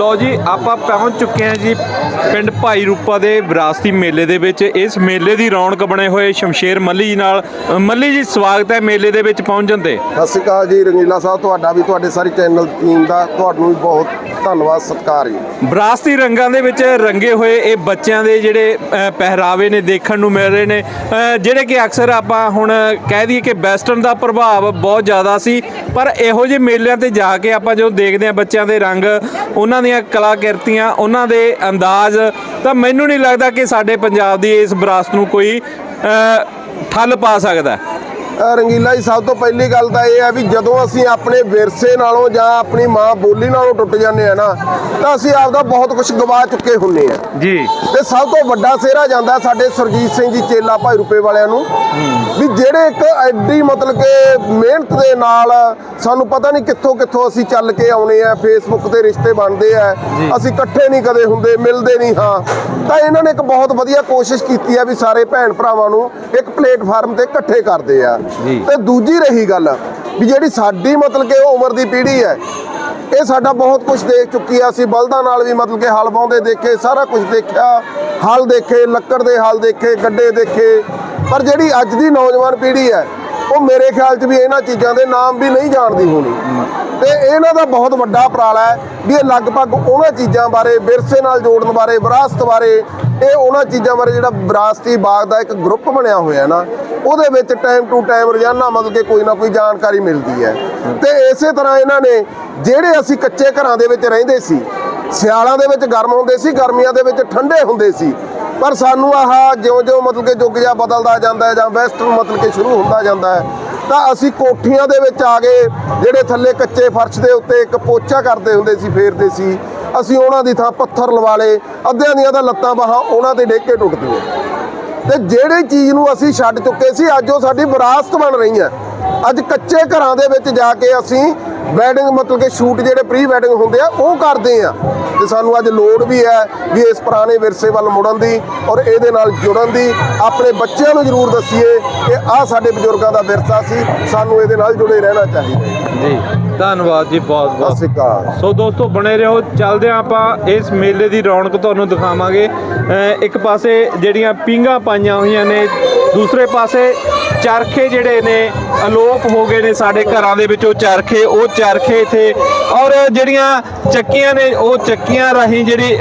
ਲੋ ਜੀ ਆਪਾਂ ਪਹੁੰਚ ਚੁੱਕੇ ਹਾਂ ਜੀ ਪਿੰਡ ਭਾਈ ਰੂਪਾ ਦੇ ਵਿਰਾਸਤੀ ਮੇਲੇ ਦੇ ਵਿੱਚ। ਇਸ ਮੇਲੇ ਦੀ ਰੌਣਕ ਬਣੇ ਹੋਏ ਸ਼ਮਸ਼ੇਰ ਮੱਲੀ ਜੀ ਨਾਲ। ਮੱਲੀ ਜੀ ਸਵਾਗਤ ਹੈ ਮੇਲੇ ਦੇ ਵਿੱਚ ਪਹੁੰਚਣ ਤੇ। ਸਤਿ ਸ਼੍ਰੀ ਅਕਾਲ ਜੀ ਰੰਗੀਲਾ ਸਾਹਿਬ ਤੁਹਾਡਾ ਵੀ ਤੁਹਾਡੇ ਸਾਰੀ ਚੈਨਲ ਟੀਮ ਦਾ ਤੁਹਾਨੂੰ ਵੀ ਬਹੁਤ ਧੰਨਵਾਦ ਸਤਿਕਾਰ ਜੀ। ਵਿਰਾਸਤੀ ਰੰਗਾਂ ਦੇ ਵਿੱਚ ਰੰਗੇ ਹੋਏ ਇਹ ਬੱਚਿਆਂ ਦੇ ਜਿਹੜੇ ਪਹਿਰਾਵੇ ਨੇ ਦੇਖਣ ਨੂੰ ਮਿਲ ਰਹੇ ਨੇ। ਜਿਹੜੇ ਕਿ ਅਕਸਰ ਆਪਾਂ ਹੁਣ ਕਹਿ ਦਈਏ ਕਿ ਵੈਸਟਰਨ ਦਾ ਪ੍ਰਭਾਵ ਬਹੁਤ ਜ਼ਿਆਦਾ ਸੀ। ਪਰ ਇਹੋ ਜਿਹੇ ਮੇਲਿਆਂ ਤੇ ਜਾ ਕੇ ਆਪਾਂ ਜਦੋਂ ਦੇਖਦੇ ਹਾਂ ਬੱਚਿਆਂ ਦੇ ਰੰਗ ਉਹਨਾਂ ਦੀਆਂ ਕਲਾਕਿਰਤੀਆਂ ਉਹਨਾਂ ਦੇ ਅੰਦਾਜ਼ ਤਾਂ ਮੈਨੂੰ ਨਹੀਂ ਲੱਗਦਾ ਕਿ ਸਾਡੇ ਪੰਜਾਬ ਦੀ ਇਸ ਵਿਰਾਸਤ ਨੂੰ ਕੋਈ ਅ, ਠੱਲ ਪਾ ਸਕਦਾ। ਰੰਗੀਲਾ ਜੀ ਸਭ ਤੋਂ ਪਹਿਲੀ ਗੱਲ ਤਾਂ ਇਹ ਹੈ ਵੀ ਜਦੋਂ ਅਸੀਂ ਆਪਣੇ ਵਿਰਸੇ ਨਾਲੋਂ ਜਾਂ ਆਪਣੀ ਮਾਂ ਬੋਲੀ ਨਾਲੋਂ ਟੁੱਟ ਜਾਂਦੇ ਆ ਨਾ ਤਾਂ ਅਸੀਂ ਆਪਦਾ ਬਹੁਤ ਕੁਝ ਗਵਾ ਚੁੱਕੇ ਹੁੰਨੇ ਆ ਜੀ। ਤੇ ਸਭ ਤੋਂ ਵੱਡਾ ਸਿਹਰਾ ਜਾਂਦਾ ਸਾਡੇ ਸਰਜੀਤ ਸਿੰਘ ਜੀ ਚੇਲਾ ਭਾਈ ਰੁਪਏ ਵਾਲਿਆਂ ਨੂੰ ਵੀ ਜਿਹੜੇ ਇੱਕ ਐਡੀ ਮਤਲਬ ਕਿ ਮਿਹਨਤ ਦੇ ਨਾਲ ਸਾਨੂੰ ਪਤਾ ਨਹੀਂ ਕਿੱਥੋਂ ਕਿੱਥੋਂ ਅਸੀਂ ਚੱਲ ਕੇ ਆਉਨੇ ਆ ਫੇਸਬੁੱਕ ਤੇ ਰਿਸ਼ਤੇ ਬਣਦੇ ਆ ਅਸੀਂ ਇਕੱਠੇ ਨਹੀਂ ਕਦੇ ਹੁੰਦੇ ਮਿਲਦੇ ਨਹੀਂ ਹਾਂ। ਤਾਂ ਇਹਨਾਂ ਨੇ ਇੱਕ ਬਹੁਤ ਵਧੀਆ ਕੋਸ਼ਿਸ਼ ਕੀਤੀ ਆ ਵੀ ਸਾਰੇ ਭੈਣ ਭਰਾਵਾਂ ਨੂੰ ਇੱਕ ਪਲੇਟਫਾਰਮ ਤੇ ਇਕੱਠੇ ਕਰਦੇ ਆ। ਤੇ ਦੂਜੀ ਰਹੀ ਗੱਲ ਵੀ ਜਿਹੜੀ ਸਾਡੀ ਮਤਲਬ ਕਿ ਉਮਰ ਦੀ ਪੀੜ੍ਹੀ ਹੈ, ਇਹ ਸਾਡਾ ਬਹੁਤ ਕੁਝ ਦੇਖ ਚੁੱਕੀ ਆ, ਅਸੀਂ ਬਲਦਾਂ ਨਾਲ ਵੀ ਮਤਲਬ ਕਿ ਹਲ ਪਾਉਂਦੇ ਦੇਖੇ, ਸਾਰਾ ਕੁਝ ਦੇਖਿਆ। ਹਲ ਦੇਖੇ, ਲੱਕੜ ਦੇ ਹਲ ਦੇਖੇ, ਗੱਡੇ ਦੇਖੇ। ਪਰ ਜਿਹੜੀ ਅੱਜ ਦੀ ਨੌਜਵਾਨ ਪੀੜ੍ਹੀ ਹੈ, ਉਹ ਮੇਰੇ ਖਿਆਲ 'ਚ ਵੀ ਇਹਨਾਂ ਚੀਜ਼ਾਂ ਦੇ ਨਾਮ ਵੀ ਨਹੀਂ ਜਾਣਦੀ ਹੋਣੀ। ਤੇ ਇਹਨਾਂ ਦਾ ਬਹੁਤ ਵੱਡਾ ਉਪਰਾਲਾ ਹੈ ਵੀ ਇਹ ਲਗਭਗ ਉਹਨਾਂ ਚੀਜ਼ਾਂ ਬਾਰੇ, ਵਿਰਸੇ ਨਾਲ ਜੋੜਨ ਬਾਰੇ, ਵਿਰਾਸਤ ਬਾਰੇ, ਇਹ ਉਹਨਾਂ ਚੀਜ਼ਾਂ ਬਾਰੇ ਜਿਹੜਾ ਵਿਰਾਸਤੀ ਬਾਗ ਦਾ ਇੱਕ ਗਰੁੱਪ ਬਣਿਆ ਹੋਇਆ ਨਾ, ਉਹਦੇ ਵਿੱਚ ਟਾਈਮ ਟੂ ਟਾਈਮ ਰੋਜ਼ਾਨਾ ਮਤਲਬ ਕਿ ਕੋਈ ਨਾ ਕੋਈ ਜਾਣਕਾਰੀ ਮਿਲਦੀ ਹੈ। ਤੇ ਇਸੇ ਤਰ੍ਹਾਂ ਇਹਨਾਂ ਨੇ ਜਿਹੜੇ ਅਸੀਂ ਕੱਚੇ ਘਰਾਂ ਦੇ ਵਿੱਚ ਰਹਿੰਦੇ ਸੀ, ਸਿਆਲਾਂ ਦੇ ਵਿੱਚ ਗਰਮ ਹੁੰਦੇ ਸੀ, ਗਰਮੀਆਂ ਦੇ ਵਿੱਚ ਠੰਡੇ ਹੁੰਦੇ ਸੀ, ਪਰ ਸਾਨੂੰ ਆਹ ਜਿਉਂ-ਜਿਉਂ ਮਤਲਬ ਕਿ ਯੁੱਗ ਜਿਹਾ ਬਦਲਦਾ ਜਾਂਦਾ ਹੈ ਜਾਂ ਵੈਸਟਰਨ ਮਤਲਬ ਕਿ ਸ਼ੁਰੂ ਹੁੰਦਾ ਜਾਂਦਾ ਹੈ ਤਾਂ ਅਸੀਂ ਕੋਠੀਆਂ ਦੇ ਵਿੱਚ ਆ ਗਏ, ਜਿਹੜੇ ਥੱਲੇ ਕੱਚੇ ਫਰਸ਼ ਦੇ ਉੱਤੇ ਇੱਕ ਪੋਚਾ ਕਰਦੇ ਹੁੰਦੇ ਸੀ, ਫੇਰਦੇ ਸੀ। ਅਸੀਂ ਉਹਨਾਂ ਦੀ ਥਾਂ ਪੱਥਰ ਲਵਾ ਲਏ, ਅੱਧਿਆਂ ਦੀਆਂ ਤਾਂ ਲੱਤਾਂ ਬਾਹਾਂ ਉਹਨਾਂ ਦੇ ਡੇਕੇ ਟੁੱਟਦੀਆਂ ਤੇ ਜਿਹੜੀ ਚੀਜ਼ ਨੂੰ ਅਸੀਂ ਛੱਡ ਚੁੱਕੇ ਸੀ, ਅੱਜ ਉਹ ਸਾਡੀ ਵਿਰਾਸਤ ਬਣ ਰਹੀ ਹੈ। ਅੱਜ ਕੱਚੇ ਘਰਾਂ ਦੇ ਵਿੱਚ ਜਾ ਕੇ ਅਸੀਂ ਵੈਡਿੰਗ ਮਤਲਬ ਕਿ ਸ਼ੂਟ ਜਿਹੜੇ ਪ੍ਰੀ ਵੈਡਿੰਗ ਹੁੰਦੇ ਆ, ਉਹ ਕਰਦੇ ਆ। ਤੇ ਸਾਨੂੰ ਅੱਜ ਲੋੜ ਵੀ ਹੈ ਵੀ ਇਸ ਪੁਰਾਣੇ ਵਿਰਸੇ ਵੱਲ ਮੁੜਨ ਦੀ ਔਰ ਇਹਦੇ ਨਾਲ ਜੁੜਨ ਦੀ। ਆਪਣੇ ਬੱਚਿਆਂ ਨੂੰ ਜ਼ਰੂਰ ਦੱਸੀਏ ਕਿ ਆਹ ਸਾਡੇ ਬਜ਼ੁਰਗਾਂ ਦਾ ਵਿਰਸਾ ਸੀ ਸਾਨੂੰ ਇਹਦੇ ਨਾਲ ਜੁੜੇ ਰਹਿਣਾ ਚਾਹੀਦਾ। ਜੀ ਧੰਨਵਾਦ ਜੀ ਬਹੁਤ ਸਤਿ ਸ਼੍ਰੀ ਅਕਾਲ। ਸੋ ਦੋਸਤੋ ਬਣੇ ਰਹੋ ਚੱਲਦੇ ਹਾਂ ਆਪਾਂ ਇਸ ਮੇਲੇ ਦੀ ਰੌਣਕ ਤੁਹਾਨੂੰ ਦਿਖਾਵਾਂਗੇ। ਇੱਕ ਪਾਸੇ ਜਿਹੜੀਆਂ ਪੀਂਘਾਂ ਪਾਈਆਂ ਹੋਈਆਂ ਨੇ ਦੂਸਰੇ ਪਾਸੇ ਚਰਖੇ ਜਿਹੜੇ ਨੇ, ਅਲੋਪ ਹੋ ਗਏ ਨੇ ਸਾਡੇ ਘਰਾਂ ਦੇ ਵਿੱਚੋਂ ਚਰਖੇ, ਉਹ ਚਰਖੇ ਇੱਥੇ ਔਰ ਜਿਹੜੀਆਂ ਚੱਕੀਆਂ ਨੇ, ਉਹ ਚੱਕੀਆਂ ਰਾਹੀਂ ਜਿਹੜੀ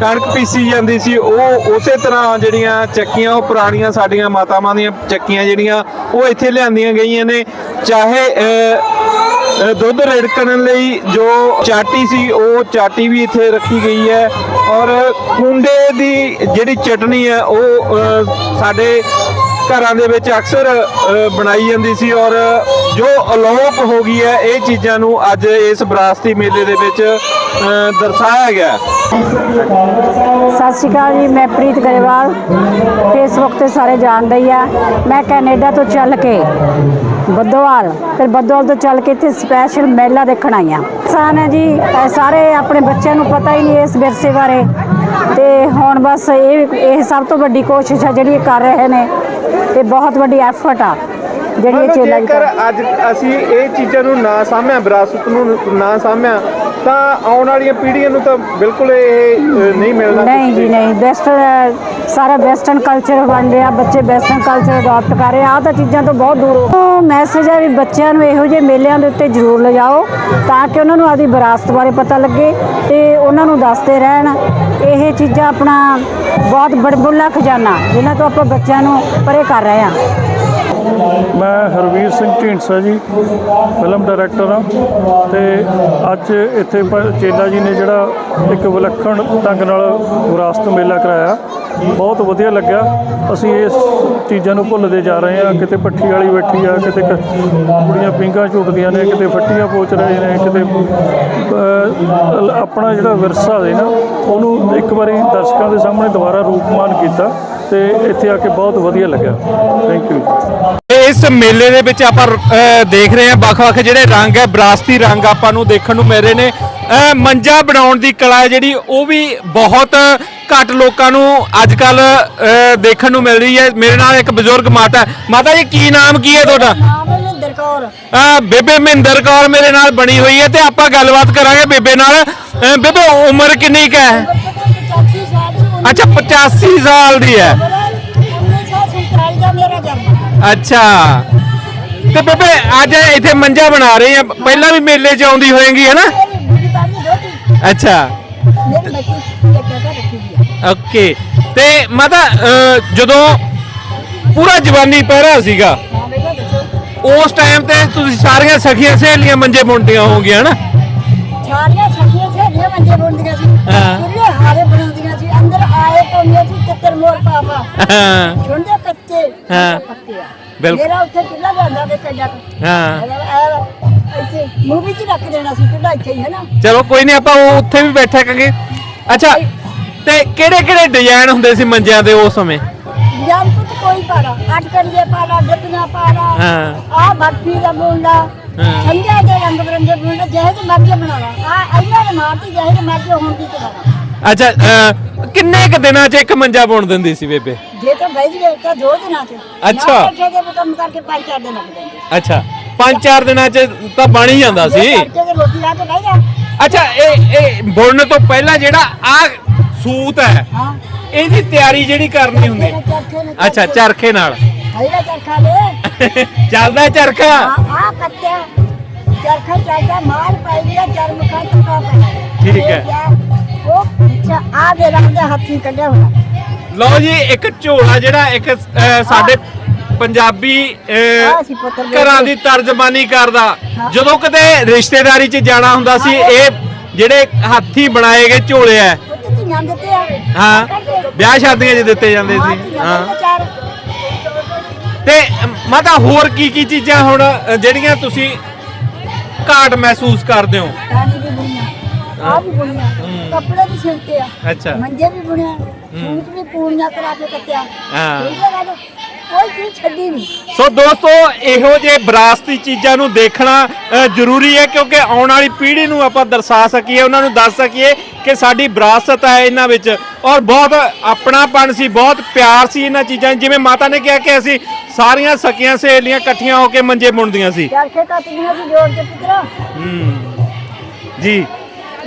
ਕਣਕ ਪੀਸੀ ਜਾਂਦੀ ਸੀ, ਉਹ ਉਸੇ ਤਰ੍ਹਾਂ ਜਿਹੜੀਆਂ ਚੱਕੀਆਂ, ਉਹ ਪੁਰਾਣੀਆਂ ਸਾਡੀਆਂ ਮਾਤਾਵਾਂ ਦੀਆਂ ਚੱਕੀਆਂ ਜਿਹੜੀਆਂ, ਉਹ ਇੱਥੇ ਲਿਆਂਦੀਆਂ ਗਈਆਂ ਨੇ। ਚਾਹੇ ਦੁੱਧ ਰਿੜਕਣ ਲਈ ਜੋ ਚਾਟੀ ਸੀ, ਉਹ ਚਾਟੀ ਵੀ ਇੱਥੇ ਰੱਖੀ ਗਈ ਹੈ। ਔਰ ਕੁੰਡੇ ਦੀ ਜਿਹੜੀ ਚਟਨੀ ਹੈ, ਉਹ ਸਾਡੇ ਘਰਾਂ ਦੇ ਵਿੱਚ ਅਕਸਰ ਬਣਾਈ ਜਾਂਦੀ ਸੀ। ਔਰ ਜੋ ਅਲੋਪ ਹੋ ਗਈ ਹੈ, ਇਹ ਚੀਜ਼ਾਂ ਨੂੰ ਅੱਜ ਇਸ ਵਿਰਾਸਤੀ ਮੇਲੇ ਦੇ ਵਿੱਚ ਦਰਸਾਇਆ ਗਿਆ ਸਤਿ ਸ਼੍ਰੀ ਅਕਾਲ ਜੀ, ਮੈਂ ਪ੍ਰੀਤ ਗਰੇਵਾਲ। ਫੇਸਬੁੱਕ ਤੇ ਸਾਰੇ ਜਾਣਦੇ ਹੀ ਆ, ਮੈਂ ਕੈਨੇਡਾ ਤੋਂ ਚੱਲ ਕੇ ਬੱਦੋਵਾਲ ਫਿਰ ਬੱਦੋਵਾਲ ਤੋਂ ਚੱਲ ਕੇ ਇੱਥੇ ਸਪੈਸ਼ਲ ਮੇਲਾ ਦੇਖਣ ਆਈ ਆ ਸਾਨ ਹੈ ਜੀ ਇਹ ਸਾਰੇ ਆਪਣੇ ਬੱਚਿਆਂ ਨੂੰ ਪਤਾ ਹੀ ਨਹੀਂ ਇਸ ਵਿਰਸੇ ਬਾਰੇ। ਤੇ ਹੁਣ ਬਸ ਇਹ ਇਹ ਸਭ ਤੋਂ ਵੱਡੀ ਕੋਸ਼ਿਸ਼ ਹੈ ਜਿਹੜੀ ਇਹ ਕਰ ਰਹੇ ਨੇ। ਤੇ ਬਹੁਤ ਵੱਡੀ ਐਫਰਟ ਆ ਜਿਹੜੀ ਇਹ ਚੇਲਾ ਜੇਕਰ ਅੱਜ ਅਸੀਂ ਇਹ ਚੀਜ਼ਾਂ ਨੂੰ ਨਾ ਸਾਂਭਿਆ ਵਿਰਾਸਤ ਨੂੰ ਨਾ ਸਾਂਭਿਆ ਤਾਂ ਆਉਣ ਵਾਲੀਆਂ ਪੀੜ੍ਹੀਆਂ ਨੂੰ ਤਾਂ ਬਿਲਕੁਲ ਇਹ ਅ, ਨਹੀਂ ਮਿਲਣਾ ਨਹੀਂ ਜੀ ਨਹੀਂ ਵੈਸਟਰਨ ਸਾਰਾ ਵੈਸਟਰਨ ਕਲਚਰ ਬਣ ਰਿਹਾ ਬੱਚੇ ਵੈਸਟਰਨ ਕਲਚਰ ਅਡਾਪਟ ਕਰ ਰਹੇ ਆ ਆਹ ਤਾਂ ਚੀਜ਼ਾਂ ਤੋਂ ਬਹੁਤ ਦੂਰ ਹੋ। ਮੈਸੇਜ ਹੈ ਵੀ ਬੱਚਿਆਂ ਨੂੰ ਇਹੋ ਜਿਹੇ ਮੇਲਿਆਂ ਦੇ ਉੱਤੇ ਜ਼ਰੂਰ ਲਿਜਾਓ ਤਾਂ ਕਿ ਉਹਨਾਂ ਨੂੰ ਆਪਦੀ ਵਿਰਾਸਤ ਬਾਰੇ ਪਤਾ ਲੱਗੇ ਤੇ ਉਹਨਾਂ ਨੂੰ ਦੱਸਦੇ ਰਹਿਣ। ਇਹ ਚੀਜ਼ਾਂ ਆਪਣਾ ਬਹੁਤ ਬੜਬੁੱਲਾ ਖਜ਼ਾਨਾ ਜਿਨ੍ਹਾਂ ਤੋਂ ਆਪਾਂ ਬੱਚਿਆਂ ਨੂੰ ਪਰੇ ਕਰ ਰਹੇ ਹਾਂ ਮੈਂ ਹਰਵੀਰ ਸਿੰਘ ਢੀਂਡਸਾ ਜੀ, ਫਿਲਮ ਡਾਇਰੈਕਟਰ ਹਾਂ ਤੇ ਅੱਜ ਇੱਥੇ ਪ- ਚੇਲਾ ਜੀ ਨੇ ਜਿਹੜਾ ਇੱਕ ਵਿਲੱਖਣ ਢੰਗ ਨਾਲ ਵਿਰਾਸਤ ਮੇਲਾ ਕਰਾਇਆ। ਬਹੁਤ ਵਧੀਆ ਲੱਗਿਆ। ਅਸੀਂ ਇਸ ਚੀਜ਼ਾਂ ਨੂੰ ਭੁੱਲਦੇ ਜਾ ਰਹੇ ਹਾਂ। ਕਿਤੇ ਪੱਠੀ ਵਾਲੀ ਬੈਠੀ ਆ, ਕਿਤੇ ਕ- ਕੁੜੀਆਂ ਪਿੰਗਾ ਝੂਟਦੀਆਂ ਨੇ, ਕਿਤੇ ਫੱਟੀਆਂ ਪੋਚ ਰਹੇ ਨੇ, ਕਿਤੇ ਆਪਣਾ ਜਿਹੜਾ ਵਿਰਸਾ ਹੈ ਨਾ, ਉਹਨੂੰ ਇੱਕ ਵਾਰੀ ਦਰਸ਼ਕਾਂ ਦੇ ਸਾਹਮਣੇ ਦੁਬਾਰਾ ਰੂਪਮਾਨ ਕੀਤਾ ਤੇ ਇੱਥੇ ਆ ਕੇ ਬਹੁਤ ਵਧੀਆ ਲੱਗਿਆ। ਥੈਂਕ ਯੂ ਇਸ ਮੇਲੇ ਦੇ ਵਿੱਚ ਆਪਾਂ ਦੇਖ ਰਹੇ ਹਾਂ ਵੱਖ-ਵੱਖ ਜਿਹੜੇ ਰੰਗ ਹੈ, ਵਿਰਾਸਤੀ ਰੰਗ ਆਪਾਂ ਨੂੰ ਦੇਖਣ ਨੂੰ ਮਿਲ ਰਹੇ ਨੇ। ਮੰਜਾ ਬਣਾਉਣ ਦੀ ਕਲਾ ਹੈ ਜਿਹੜੀ, ਉਹ ਵੀ ਬਹੁਤ ਘੱਟ ਲੋਕਾਂ ਨੂੰ ਅੱਜ ਕੱਲ ਦੇਖਣ ਨੂੰ ਮਿਲ ਰਹੀ ਹੈ। ਮੇਰੇ ਨਾਲ ਇੱਕ ਬਜ਼ੁਰਗ ਮਾਤਾ ਹੈ। ਮਾਤਾ ਜੀ ਕੀ ਨਾਮ ਕੀ ਹੈ ਤੁਹਾਡਾ? ਮਹਿੰਦਰ ਕੌਰ। ਅ, ਬੇਬੇ ਮਹਿੰਦਰ ਕੌਰ ਮੇਰੇ ਨਾਲ ਬਣੀ ਹੋਈ ਹੈ ਤੇ ਆਪਾਂ ਗੱਲਬਾਤ ਕਰਾਂਗੇ ਬੇਬੇ ਨਾਲ। ਅਹ ਬੇਬੇ ਉਮਰ ਕਿੰਨੀ ਕੁ ਹੈ? ਅੱਛਾ 85 ਸਾਲ ਦੀ ਹੈ। 1947 ਦਾ ਮੇਰਾ ਜਨਮ ਅੱਛਾ ਤੇ ਬੇਬੇ ਅੱਜ ਇੱਥੇ ਮੰਜਾ ਬਣਾ ਰਹੇ ਆ। ਪਹਿਲਾਂ ਵੀ ਮੇਲੇ 'ਚ ਆਉਂਦੀ ਹੋਏਗੀ ਹੈ ਨਾ? ਮੇਰੀ ਅੱਛਾ। ਓਕੇ। ਤੇ ਮਾਤਾ ਅਹ, ਜਦੋਂ ਪੂਰਾ ਜਵਾਨੀ ਪਹਿਰਾ ਸੀਗਾ ਉਸ ਟਾਈਮ ਤੇ ਤੁਸੀਂ ਸਾਰੀਆਂ ਸਖੀਆਂ ਸਹੇਲੀਆਂ ਮੰਜੇ ਬੁਣਦੀਆਂ ਹੋਵੋਗੀਆਂ ਨਾ ਸਾਰੀਆਂ ਛੱਡੀਆਂ ਛੱਡੀਆਂ ਮੰਜੇ ਬੁਣਦੀਆਂ ਸੀ। ਹਾਂ। ਕਿੰਨੇ ਹਾਰੇ ਬਣਾਉਂਦੀਆਂ ਸੀ। ਅੰਦਰ ਆਏ ਪਾਉਂਦੀਆਂ ਸੀ ਤਿੱਤਰ ਮੋਰ ਪਾਪਾ ਹਾਂ। ਛੁੰਡੇ ਕੱਚੇ ਹਾਂ। ਪੱਕੇ ਆ। ਬਿਲਕੁਲ। ਮੇਰਾ ਉੱਥੇ ਕਿੱਲਾ ਜਾਂਦਾ ਤੇ ਕੱਜਾ ਹਾਂ। ਇੱਥੇ ਮੂਵੀ ਚ ਰੱਖ ਦੇਣਾ ਸੀ ਕਿੱਲਾ ਇੱਥੇ ਹੀ ਹੈ ਨਾ ਚਲੋ ਕੋਈ ਨਹੀਂ ਆਪਾਂ ਉਹ ਉੱਥੇ ਵੀ ਬੈਠਾ ਕਰਾਂਗੇ। ਅੱਛਾ ਤੇ ਕਿਹੜੇ ਕਿਹੜੇ ਡਿਜ਼ਾਈਨ ਹੁੰਦੇ ਸੀ ਮੰਜਿਆਂ ਦੇ ਉਸ ਸਮੇਂ? ਪੁੱਤ ਕੋਈ ਪਾੜਾ। ਅੱਠ ਕਰੀਏ ਪਾੜਾ ਡੱਬੀਆਂ ਪਾੜਾ। ਹਾਂ। ਆ ਬਰਫੀ ਦਾ ਬੁੰਡਾ ਹਾਂ। ਸੰਜਾ ਦੇ ਰੰਗ ਬਰੰਗੇ ਬੁੰਡਾ ਜਿਹੇ ਤੇ ਮਰਜ਼ੀ ਬਣਾਵਾ ਆ ਇਹਨਾਂ ਦੇ ਮਾਰਤੀ ਜਿਹੇ ਤੇ ਮਰਜ਼ੀ ਹੁੰਦੀ ਚਲਾਵਾ ਅੱਛਾ ਅਹ, ਕਿੰਨੇ ਕ ਦਿਨਾਂ 'ਚ ਇੱਕ ਮੰਜਾ ਬੁਣ ਦਿੰਦੀ ਸੀ ਬੇਬੇ? ਜੇ ਤਾਂ ਬੈਠ ਗਏ ਤਾਂ ਦੋ ਦਿਨਾਂ ਚ। ਅੱਛਾ। ਨਾ ਤੇ ਕੰਮ ਕਰਕੇ ਪੰਜ ਚਾਰ ਦਿਨ ਲੱਗ ਜਾਂਦੇ। ਅੱਛਾ ਪੰਜ ਚਾਰ ਦਿਨਾਂ 'ਚ ਤਾਂ ਬਣ ਹੀ ਜਾਂਦਾ ਸੀ। ਜੇ ਕਰਕੇ ਤੇ ਰੋਟੀ ਲਾ ਕੇ ਬਹਿ ਜਾ। ਅੱਛਾ ਇਹ ਇਹ ਬੁਣਨ ਤੋਂ ਪਹਿਲਾਂ ਜਿਹੜਾ ਆ ਸੂਤ ਹੈ। ਹਾਂ ਇਹਦੀ ਤਿਆਰੀ ਜਿਹੜੀ ਕਰਨੀ ਹੁੰਦੀ। ਇਹਨੇ ਚਰਖੇ ਨੇ ਅੱਛਾ ਚਰਖੇ ਨਾਲ। ਹੈਗਾ ਚਰਖਾ ਲੈ ਚੱਲਦਾ ਚਰਖਾ? ਆ ਆ ਕੱਟਿਆ। ਚਰਖਾ ਚਾਹਦਾ ਮਾਰ ਪਾਈ ਗਿਆ ਚਰਮ ਖਾ ਟੁਕਾ ਪਾਇਆ ਠੀਕ ਹੈ। ਉਹ ਅੱਛਾ ਆ ਦੇ ਰੰਗ ਦੇ ਹੱਥੀ ਕੱਢਿਆ ਹੋਇਆ। ਲਓ ਜੀ ਇੱਕ ਝੋਲਾ ਜਿਹੜਾ ਇੱਕ ਅਹ, ਸਾਡੇ ਪੰਜਾਬੀ ਅਹ, ਆਹ ਸੀ ਪੁੱਤਰ ਦੇ ਘਰਾਂ ਦੀ ਤਰਜਮਾਨੀ ਕਰਦਾ। ਜਦੋਂ ਕਿਤੇ ਰਿਸ਼ਤੇਦਾਰੀ 'ਚ ਜਾਣਾ ਹੁੰਦਾ ਸੀ ਇਹ ਜਿਹੜੇ ਹੱਥੀ ਬਣਾਏ ਗਏ ਝੋਲੇ ਆ ਦਿੱਤੇ ਆ। ਹਾਂ। ਵਿਆਹ ਸ਼ਾਦੀਆਂ 'ਚ ਦਿੱਤੇ ਜਾਂਦੇ ਸੀ। ਹਾਂ ਚਾਰ। ਤੇ ਮਾਤਾ ਹੋਰ ਕੀ ਕੀ ਚੀਜ਼ਾਂ ਹੁਣ ਅ, ਜਿਹੜੀਆਂ ਤੁਸੀਂ ਘਾਟ ਮਹਿਸੂਸ ਕਰਦੇ ਹੋ? ਰਾਣੀ ਵੀ ਬੁਣੀਆਂ ਆ ਵੀ ਬੁਣੀਆਂ ਕੱਪੜੇ ਵੀ ਸਿਲਤੇ ਆ ਅੱਛਾ। ਮੰਜੇ ਵੀ ਬੁਣਿਆ ਸੂਟ ਵੀ ਪੂਰੀਆਂ ਕਰਾ ਕੇ ਕੱਟਿਆ। ਹਾਂ। ਠੀਕ ਹੈ ਗੱਲ ਕੋਈ ਚੀਜ਼ ਛੱਡੀ ਨਹੀਂ। ਸੋ ਦੋਸਤੋ ਇਹੋ ਜਿਹੇ ਵਿਰਾਸਤੀ ਚੀਜ਼ਾਂ ਨੂੰ ਦੇਖਣਾ ਅ, ਜ਼ਰੂਰੀ ਹੈ ਕਿਉਂਕਿ ਆਉਣ ਵਾਲੀ ਪੀੜ੍ਹੀ ਨੂੰ ਆਪਾਂ ਦਰਸਾ ਸਕੀਏ ਉਹਨਾਂ ਨੂੰ ਦੱਸ ਸਕੀਏ ਕਿ ਸਾਡੀ ਵਿਰਾਸਤ ਹੈ ਇਹਨਾਂ ਵਿੱਚ। ਔਰ ਬਹੁਤ ਆਪਣਾਪਣ ਸੀ ਬਹੁਤ ਪਿਆਰ ਸੀ ਇਹਨਾਂ ਚੀਜ਼ਾਂ 'ਚ। ਜਿਵੇਂ ਮਾਤਾ ਨੇ ਕਿਹਾ ਕਿ ਅਸੀਂ ਸਾਰੀਆਂ ਸਕੀਆਂ ਸਹੇਲੀਆਂ ਇਕੱਠੀਆਂ ਹੋ ਕੇ ਮੰਜੇ ਬੁਣਦੀਆਂ ਸੀ। ਚਰਖੇ ਕੱਟਦੀਆਂ ਸੀ ਜੋੜ ਕੇ ਪੁੱਤਰਾ। ਹੂੰ। ਜੀ।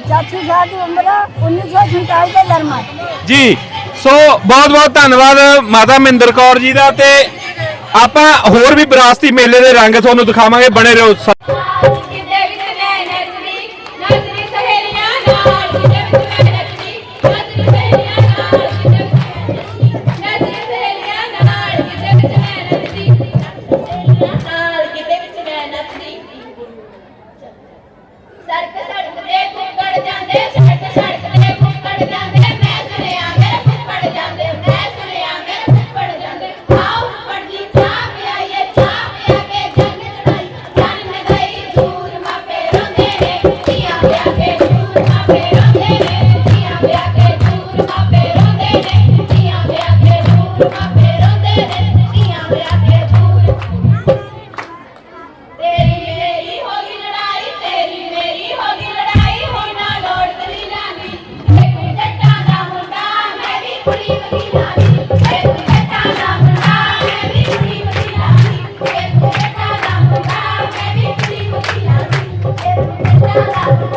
ਚਾਚੀ ਸਾਹਿਬ ਦੀ ਉਮਰ 1947 ਦਾ ਜਨਮ ਆ ਜੀ। ਸੋ ਬਹੁਤ ਬਹੁਤ ਧੰਨਵਾਦ ਮਾਤਾ ਮਹਿੰਦਰ ਕੌਰ ਜੀ ਦਾ ਤੇ ਆਪਾਂ ਹੋਰ ਵੀ ਵਿਰਾਸਤੀ ਮੇਲੇ ਦੇ ਰੰਗ ਤੁਹਾਨੂੰ ਦਿਖਾਵਾਂਗੇ ਬਣੇ ਰਹੋ Thank you.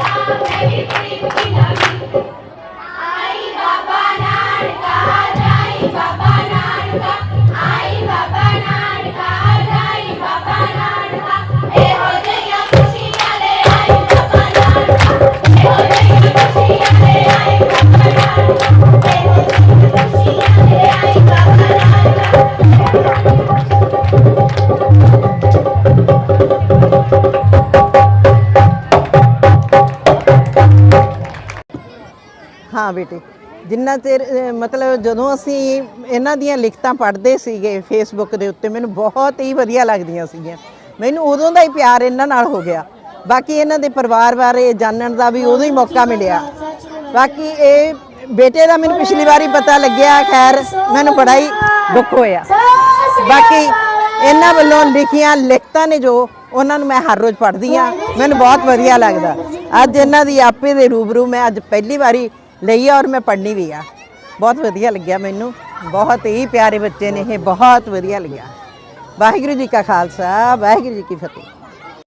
ਬੇਟੇ। ਜਿੰਨਾ ਚਿਰ ਮਤਲਬ ਜਦੋਂ ਅਸੀਂ ਇਹਨਾਂ ਦੀਆਂ ਲਿਖਤਾਂ ਪੜ੍ਹਦੇ ਸੀਗੇ ਫੇਸਬੁੱਕ ਦੇ ਉੱਤੇ, ਮੈਨੂੰ ਬਹੁਤ ਹੀ ਵਧੀਆ ਲੱਗਦੀਆਂ ਸੀਗੀਆਂ। ਮੈਨੂੰ ਉਦੋਂ ਦਾ ਹੀ ਪਿਆਰ ਇਹਨਾਂ ਨਾਲ ਹੋ ਗਿਆ। ਬਾਕੀ ਇਹਨਾਂ ਦੇ ਪਰਿਵਾਰ ਬਾਰੇ ਜਾਣਨ ਦਾ ਵੀ ਉਦੋਂ ਹੀ ਮੌਕਾ ਮਿਲਿਆ। ਬਾਕੀ ਇਹ ਬੇਟੇ ਦਾ ਮੈਨੂੰ ਪਿਛਲੀ ਵਾਰੀ ਪਤਾ ਲੱਗਿਆ, ਖੈਰ, ਮੈਨੂੰ ਬੜਾ ਹੀ ਦੁੱਖ ਹੋਇਆ। ਬਾਕੀ ਇਹਨਾਂ ਵੱਲੋਂ ਲਿਖੀਆਂ ਲਿਖਤਾਂ ਨੇ ਜੋ, ਉਹਨਾਂ ਨੂੰ ਮੈਂ ਹਰ ਰੋਜ਼ ਪੜ੍ਹਦੀ ਆ ਮੈਨੂੰ ਬਹੁਤ ਵਧੀਆ ਲੱਗਦਾ। ਅੱਜ ਇਹਨਾਂ ਦੀ ਆਪੇ ਦੇ ਰੂਬਰੂ ਮੈਂ ਅੱਜ ਪਹਿਲੀ ਵਾਰੀ ਲਈ ਆ ਔਰ ਮੈਂ ਪੜ੍ਹਨੀ ਵੀ ਆ। ਬਹੁਤ ਵਧੀਆ ਲੱਗਿਆ ਮੈਨੂੰ। ਬਹੁਤ ਹੀ ਪਿਆਰੇ ਬੱਚੇ ਨੇ ਇਹ। ਬਹੁਤ ਵਧੀਆ ਲੱਗਿਆ। ਵਾਹਿਗੁਰੂ ਜੀ ਕਾ ਖਾਲਸਾ। ਵਾਹਿਗੁਰੂ ਜੀ ਕੀ ਫਤਿਹ।